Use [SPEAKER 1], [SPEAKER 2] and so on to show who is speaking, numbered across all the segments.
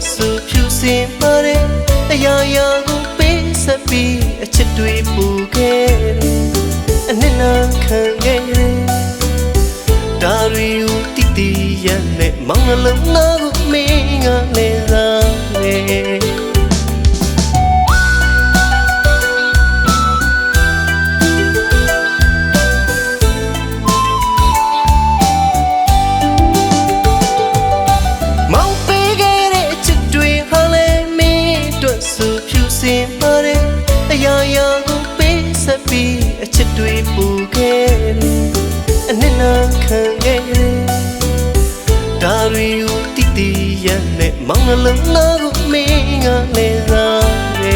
[SPEAKER 1] အတွက်ဆိုဖြူစင်ပါတဲ့အရာရာကိုပေးဆက်ပြီးအချစ်တွေပူခဲ့တယ်အနှစ်နာခံခဲ့တယ်ဒါရီကိုတိတိရနဲ့မောင်နှလုံးသားကိုမင်းကလည်းသာပဲ အချစ်တွေပူခဲ့တယ်အနှစ်နာခံခဲ့တယ်ဒါရီကိုတိတိရနဲ့မောင်နှလုံးသားကိုမင်းကလည်းသာပဲ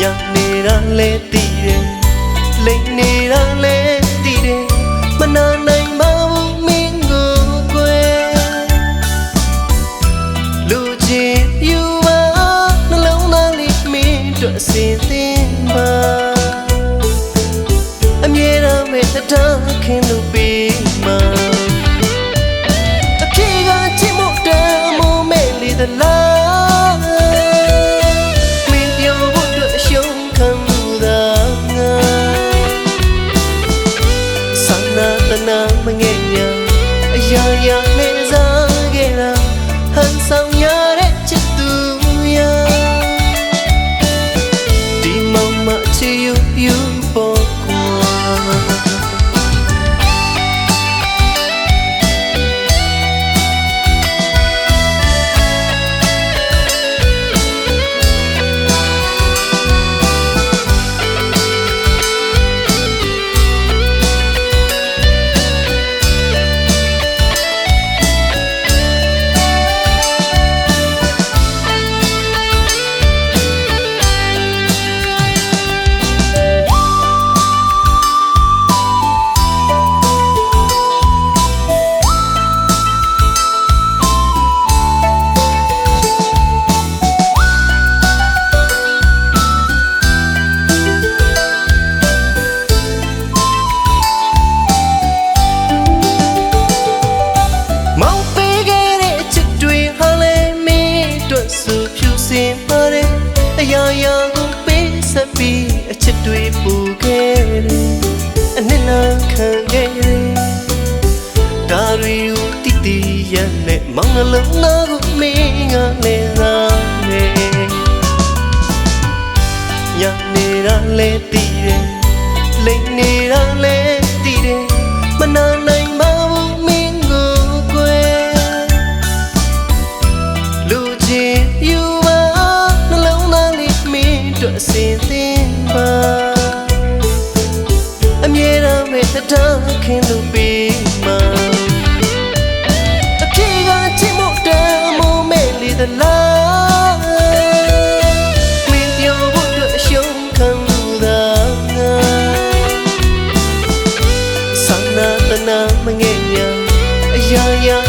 [SPEAKER 1] ညနေတာလဲတည်တယ်လိမ့်နေတာလဲ ဖြူစင်ပါတဲ့အရာရာကိုပေးဆက်ပြီးအချစ်တွေပူခဲ့တယ်အနှစ်နာခံခဲ့တယ်ဒါရီကိုတိတိရနဲ့မောင်နှလုံးသားကိုမင်းကလည်းသာပဲညနေတာလဲတည်တယ်လိမ့်နေတာလဲတည်တယ်မနာနိုင်ပါ မ်းပဲတရားခင်လို့ပြီးမှာအပြေကချစ်မှုတမ်းမိုးမဲ့လေသလားမင်းပြောဖို့အတွက်အရှုံးခံမှုသာငါဆန္ဒတနာမငဲ့ညာအရာရာ